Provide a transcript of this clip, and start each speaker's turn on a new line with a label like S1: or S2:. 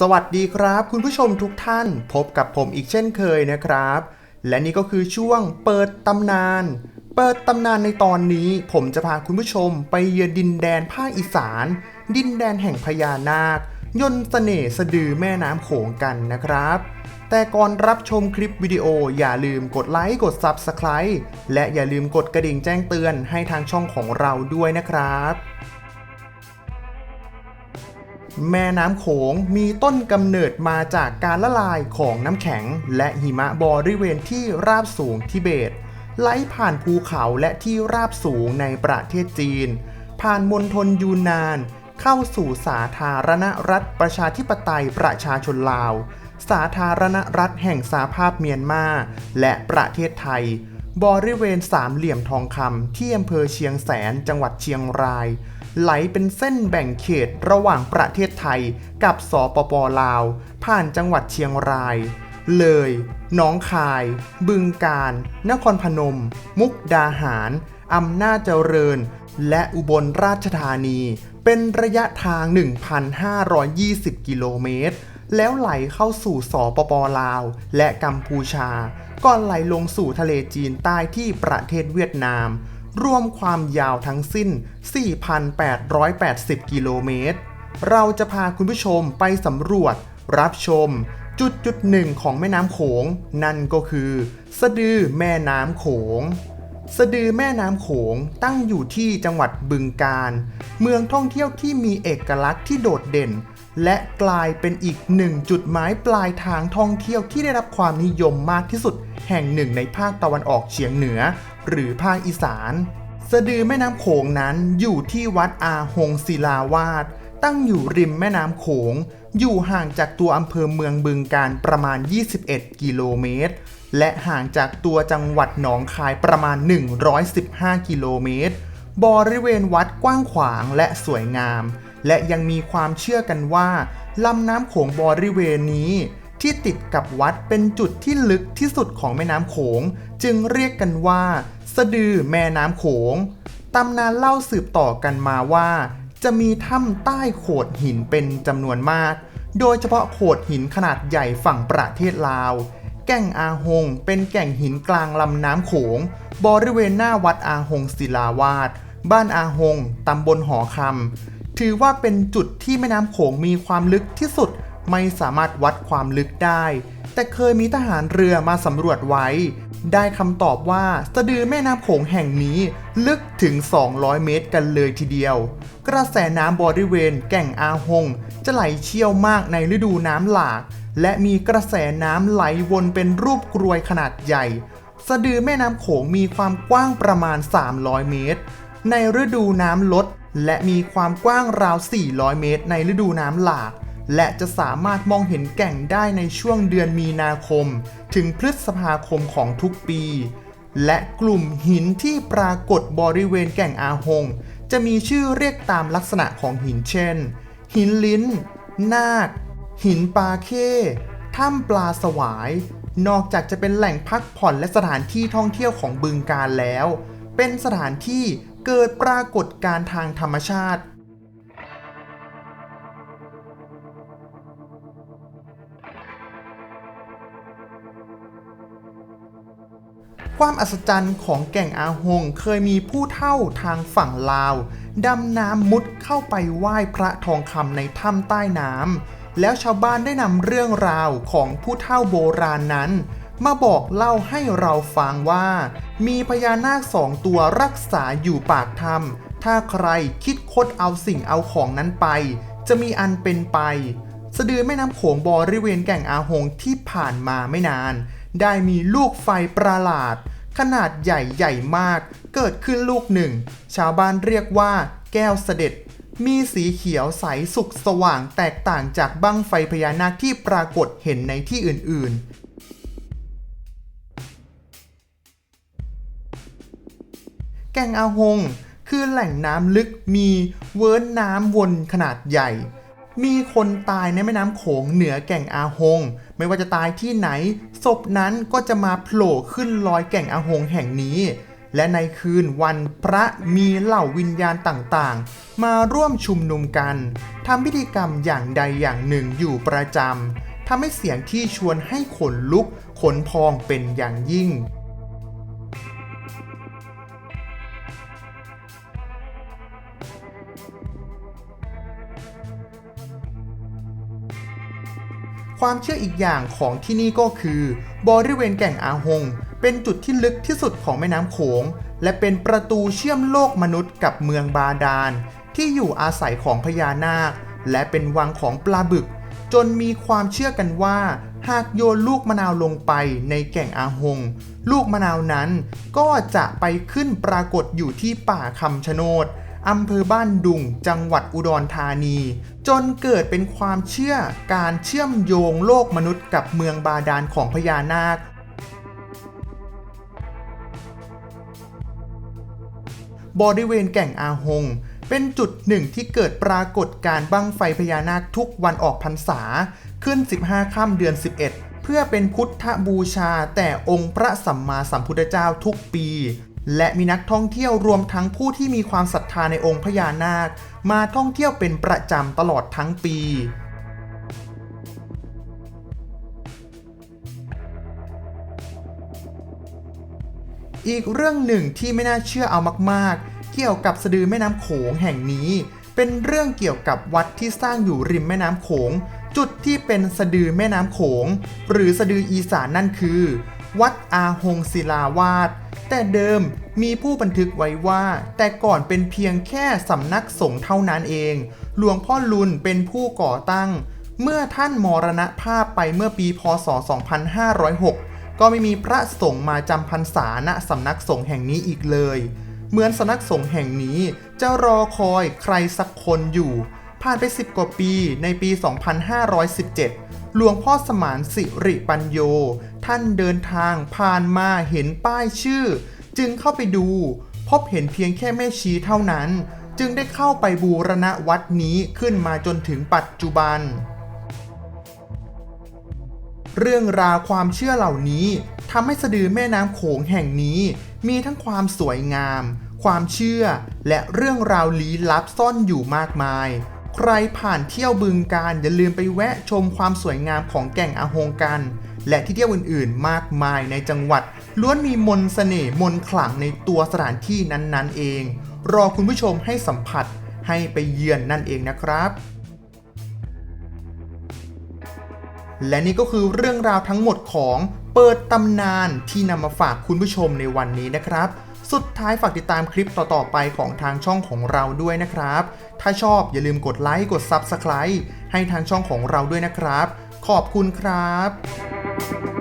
S1: สวัสดีครับ คุณผู้ชมทุกท่านพบกับผมอีกเช่นเคยนะครับ และนี่ก็คือช่วงเปิดตำนาน เปิดตำนานในตอนนี้ ผมจะพาคุณผู้ชมไปเยือนดินแดนภาคอีสาน ดินแดนแห่งพญานาค ยนต์เสน่ห์สะดือแม่น้ำโขงกันนะครับ แต่ก่อนรับชมคลิปวิดีโออย่าลืมกดไลค์กด Subscribe และอย่าลืมกดกระดิ่งแจ้งเตือนให้ทางช่องของเราด้วยนะครับ แม่น้ำโขงมีต้นกำเนิดมาจากการละลายของน้ำแข็ง และหิมะบริเวณที่ราบสูงทิเบต ไหลผ่านภูเขาและที่ราบสูงในประเทศจีน ผ่านมณฑลยูนนาน เข้าสู่สาธารณรัฐประชาธิปไตยประชาชนลาว สาธารณรัฐแห่งสาภาพเมียนมา และประเทศไทย บริเวณสามเหลี่ยมทองคำที่อำเภอเชียงแสนจังหวัดเชียงราย ไหลเป็นเส้นแบ่งเขตระหว่างประเทศไทยกับสปปลาว ผ่านจังหวัดเชียงราย เลยหนองคาย บึงกาฬนครพนม มุกดาหารอำนาจเจริญ และอุบลราชธานี เป็นระยะทาง 1,520 กิโลเมตร แล้วไหลเข้าสู่สปปลาว และกัมพูชา ก่อนไหลลงสู่ทะเลจีนใต้ที่ประเทศเวียดนาม รวมความยาวทั้งสิ้น 4,880 กิโลเมตร เราจะพาคุณผู้ชมไปสำรวจ รับชม จุดจุดหนึ่งของแม่น้ำโขง นั่นก็คือ สะดือแม่น้ำโขง สะดือแม่น้ำโขงตั้งอยู่ที่จังหวัดบึงกาฬ เมืองท่องเที่ยวที่มีเอกลักษณ์ที่โดดเด่น และกลายเป็นอีกหนึ่งจุดหมายปลายทางท่องเที่ยวที่ได้รับความนิยมมากที่สุดแห่งหนึ่งในภาคตะวันออกเฉียงเหนือ หรือภาคอีสาน สะดือแม่น้ำโขงนั้นอยู่ที่วัดอาหงศิลาวาสตั้งอยู่ริมแม่น้ำโขง อยู่ห่างจากตัวอำเภอเมืองบึงการประมาณ 21 กิโลเมตร และห่างจากตัวจังหวัดหนองคายประมาณ 115 กิโลเมตร บริเวณวัดกว้างขวางและสวยงาม และยังมีความเชื่อกันว่าลำน้ำโขงบริเวณนี้ ที่ติดกับวัดเป็นจุดที่ลึกที่สุดของแม่น้ำโขง จึงเรียกกันว่า สะดือแม่น้ำโขงตำนานเล่าสืบต่อกันมาว่า จะมีถ้ำใต้โขดหินเป็นจำนวนมาก โดยเฉพาะโขดหินขนาดใหญ่ฝั่งประเทศลาว แก่งอาหง เป็นแก่งหินกลางลำน้ำโขง บริเวณหน้าวัดอาหงศิลาวาสบ้านอาหงตำบลหอคำถือว่าเป็นจุดที่แม่น้ำโขงมีความลึกที่สุด ไม่สามารถวัดความลึกได้ แต่เคยมีทหารเรือมาสำรวจไว้ ได้คำตอบว่าสะดือแม่น้ำโขงแห่งนี้ลึกถึง 200 เมตรกันเลยทีเดียว กระแสน้ำบริเวณแก่งอาหง จะไหลเชี่ยวมากในฤดูน้ำหลาก และมีกระแสน้ำไหลวนเป็นรูปกรวยขนาดใหญ่ สะดือแม่น้ำโขงมีความกว้างประมาณ 300 เมตร ในฤดูน้ำลดและมีความกว้างราว 400 เมตร ในฤดูน้ำหลาก และจะสามารถมองเห็นแก่งได้ในช่วงเดือนมีนาคม ถึงพฤษภาคมของทุกปี และกลุ่มหินที่ปรากฏบริเวณแก่งอาหง จะมีชื่อเรียกตามลักษณะของหินเช่น หินลิ้น นาค หินปลาเข้ถ้ำปลาสวาย นอกจากจะเป็นแหล่งพักผ่อนและสถานที่ท่องเที่ยวของบึงการแล้ว เป็นสถานที่เกิดปรากฏการณ์ทางธรรมชาติ ความอัศจรรย์ของแก่งอาหง เคยมีผู้เฒ่าทางฝั่งลาว ดำน้ำมุดเข้าไปไหว้พระทองคำในถ้ำใต้น้ำแล้วชาวบ้านได้นำเรื่องราวของผู้เฒ่าโบราณนั้น มาบอกเล่าให้เราฟังว่า มีพญานาคสองตัวรักษาอยู่ปากถ้ำถ้าใครคิดคดเอาสิ่งเอาของนั้นไป จะมีอันเป็นไป สะดือแม่น้ำโขงบริเวณแก่งอาหงที่ผ่านมาไม่นานได้มีลูกไฟประหลาด ขนาดใหญ่ใหญ่มาก เกิดขึ้นลูกหนึ่ง ชาวบ้านเรียกว่า แก้วเสด็จ มีสีเขียวใสสุกสว่างแตกต่างจากบั้งไฟพญานาคที่ปรากฏเห็นในที่อื่น ๆแก่งอาหง คือแหล่งน้ำลึกมีเวิ้นน้ำวนขนาดใหญ่ มีคนตายในแม่น้ำโขงเหนือแก่งอาหง ไม่ว่าจะตายที่ไหน ศพนั้นก็จะมาโผล่ขึ้นลอยแก่งอาหงแห่งนี้ และในคืนวันพระมีเหล่าวิญญาณต่างๆ มาร่วมชุมนุมกันทำพิธีกรรมอย่างใดอย่างหนึ่งอยู่ประจำทำให้เสียงที่ชวนให้ขนลุกขนพองเป็นอย่างยิ่ง ความเชื่ออีกอย่างของที่นี่ก็คือ บริเวณแก่งอาหง เป็นจุดที่ลึกที่สุดของแม่น้ำโขง และเป็นประตูเชื่อมโลกมนุษย์กับเมืองบาดาล ที่อยู่อาศัยของพญานาค และเป็นวังของปลาบึก จนมีความเชื่อกันว่า หากโยนลูกมะนาวลงไปในแก่งอาหง ลูกมะนาวนั้นก็จะไปขึ้นปรากฏอยู่ที่ป่าคำชะโนด อำเภอบ้านดุง จังหวัดอุดรธานี จนเกิดเป็นความเชื่อการเชื่อมโยงโลกมนุษย์กับเมืองบาดาลของพญานาค บริเวณแก่งอาหง เป็นจุดหนึ่งที่เกิดปรากฏการ์บั้งไฟพญานาคทุกวันออกพรรษา ขึ้น 15 ค่ำเดือน 11 เพื่อเป็นพุทธบูชาแต่องค์พระสัมมาสัมพุทธเจ้าทุกปี และมีนักท่องเที่ยวรวมทั้งผู้ที่มีความศรัทธาในองค์พญานาค มาท่องเที่ยวเป็นประจำตลอดทั้งปี อีกเรื่องหนึ่งที่ไม่น่าเชื่อเอามากๆ เกี่ยวกับสะดือแม่น้ำโขงแห่งนี้ เป็นเรื่องเกี่ยวกับวัดที่สร้างอยู่ริมแม่น้ำโขง จุดที่เป็นสะดือแม่น้ำโขง หรือสะดืออีสานนั่นคือ วัดอาหงศิลาวาส แต่เดิมมีผู้บันทึกไว้ว่า แต่ก่อนเป็นเพียงแค่สำนักสงฆ์เท่านั้นเอง หลวงพ่อลุนเป็นผู้ก่อตั้ง เมื่อท่านมรณภาพไปเมื่อปีพศ 2506 ก็ไม่มีพระสงฆ์มาจำพรรษาณสำนักสงฆ์แห่งนี้อีกเลย เหมือนสำนักสงฆ์แห่งนี้จะรอคอยใครสักคนอยู่ ผ่านไป 10 กว่าปีในปี 2517 หลวงพ่อสมานสิริปัญโย ท่านเดินทางผ่านมาเห็นป้ายชื่อ จึงเข้าไปดู พบเห็นเพียงแค่แม่ชีเท่านั้น จึงได้เข้าไปบูรณะวัดนี้ขึ้นมาจนถึงปัจจุบัน เรื่องราวความเชื่อเหล่านี้ทำให้สะดือแม่น้ำโขงแห่งนี้ มีทั้งความสวยงาม ความเชื่อ และเรื่องราวลี้ลับซ่อนอยู่มากมาย ใครผ่านเที่ยวบึงการอย่าลืมไปแวะชมความสวยงามของแก่งอาหงกัน และที่เที่ยวอื่นๆ มากมายในจังหวัด ล้วนมีมนต์เสน่ห์มนขลังในตัวสถานที่นั้นๆ เอง รอคุณผู้ชมให้สัมผัสให้ไปเยือนนั่นเองนะครับ และนี่ก็คือเรื่องราวทั้งหมดของเปิดตำนานที่นำมาฝากคุณผู้ชมในวันนี้นะครับ สุดท้ายฝากติดตามคลิปต่อๆไปของทางช่องของเราด้วยนะครับ ถ้าชอบอย่าลืมกดไลค์กด Subscribe ให้ทางช่องของเราด้วยนะครับ ขอบคุณครับ